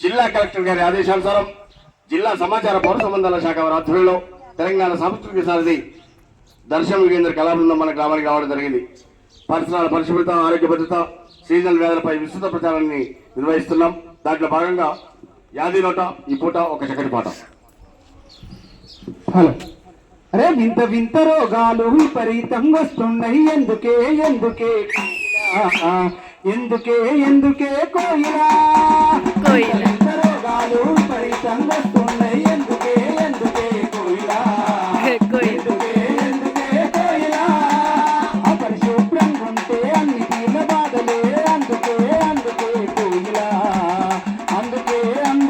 జిల్లా కలెక్టర్ గారి ఆదేశానుసారం జిల్లా సమాచార పౌర సంబంధాల శాఖ వారి ఆధ్వర్యంలో తెలంగాణ సాంస్కృతిక సారథి దర్శన కేంద్ర కళాబృందం మన గ్రామానికి రావడం జరిగింది. పరిసరాల పరిశుభ్రత ఆరోగ్య భద్రత సీజనల్ వ్యాధులపై విస్తృత ప్రచారాన్ని నిర్వహిస్తున్నాం. దాంట్లో భాగంగా యాదిలోట ఈ పూట ఒక చక్కటి పాట. హలో. అరే వింత వింత రోగాలు విపరీతం వస్తున్నాయి. ఎందుకే ఎందుకే ఎందుకే ఎందుకే కోయిలా? కోయిలా. রাম